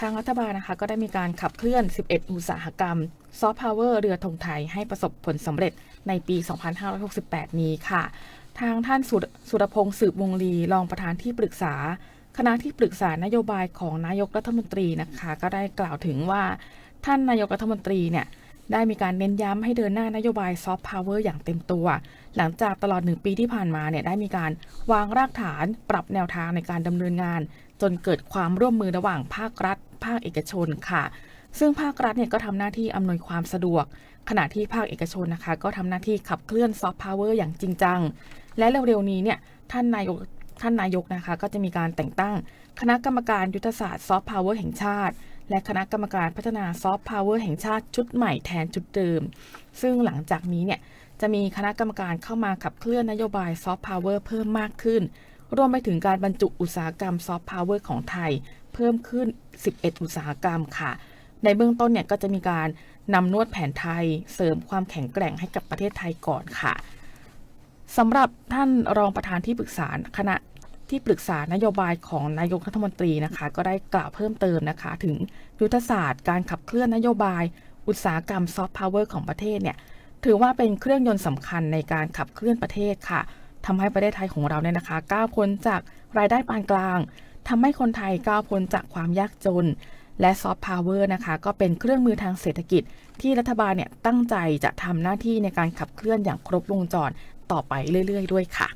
ทางรัฐบาลนะคะก็ได้มีการขับเคลื่อน 11 อุตสาหกรรมซอฟต์พาวเวอร์เรือธงไทยให้ประสบผลสำเร็จในปี 2568 นี้ค่ะ ทางท่านสุรสุรพงษ์สืบวงลีรองประธานที่ปรึกษา คณะที่ปรึกษานโยบายของนายกรัฐมนตรีนะคะ ก็ได้กล่าวถึงว่า ท่านนายกรัฐมนตรีเนี่ยได้มีการเน้นย้ำให้เดินหน้านโยบายซอฟต์พาวเวอร์อย่างเต็มตัว หลังจากตลอดหนึ่งปีที่ผ่านมาเนี่ยได้มีการวางรากฐานปรับแนวทางในการดำเนินงาน จนเกิดความร่วมมือระหว่างภาครัฐาคเอกชนค่ะ ซึ่งภาครัฐเนี่ยก็ทำหน้าที่อำนวยความสะดวก ขณะที่ภาคเอกชนนะคะ ก็ทำหน้าที่ขับเคลื่อนซอฟต์พาวเวอร์อย่างจริงจัง และเร็วๆนี้เนี่ยท่านนายกท่านนายกนะคะ ก็จะมีการแต่งตั้ง คณะกรรมการยุทธศาสตร์ซอฟต์พาวเวอร์แห่งชาติ และคณะกรรมการพัฒนาซอฟต์พาวเวอร์แห่งชาติชุดใหม่แทนชุดเดิม ซึ่งหลังจากนี้เนี่ยจะมีคณะกรรมการเข้ามาขับเคลื่อนนโยบายซอฟต์พาวเวอร์เพิ่มมากขึ้น รวมไปถึงการบรรจุอุตสาหกรรมซอฟต์พาวเวอร์ของไทย เพิ่มขึ้น 11 อุตสาหกรรมค่ะ ในเบื้องต้นเนี่ยก็จะมีการนำนวดแผนไทยเสริมความแข็งแกร่งให้กับประเทศไทยก่อนค่ะสำหรับท่านรองประธานที่ปรึกษาคณะที่ปรึกษานโยบายของนายกรัฐมนตรีนะคะ ก็ได้กล่าวเพิ่มเติมนะคะ ถึงยุทธศาสตร์การขับเคลื่อนนโยบาย อุตสาหกรรมซอฟต์พาวเวอร์ของประเทศเนี่ยถือว่าเป็นเครื่องยนต์สำคัญในการขับเคลื่อนประเทศค่ะทำให้ประเทศไทยของเราเนี่ยนะคะก้าวพ้นจากรายได้ปานกลาง ทำให้คนไทยก้าวพ้นจากความยากจน และซอฟต์พาวเวอร์นะคะ ก็เป็นเครื่องมือทางเศรษฐกิจ ที่รัฐบาลเนี่ยตั้งใจจะทำหน้าที่ในการขับเคลื่อนอย่างครบวงจรต่อไปเรื่อย ๆ ด้วยค่ะ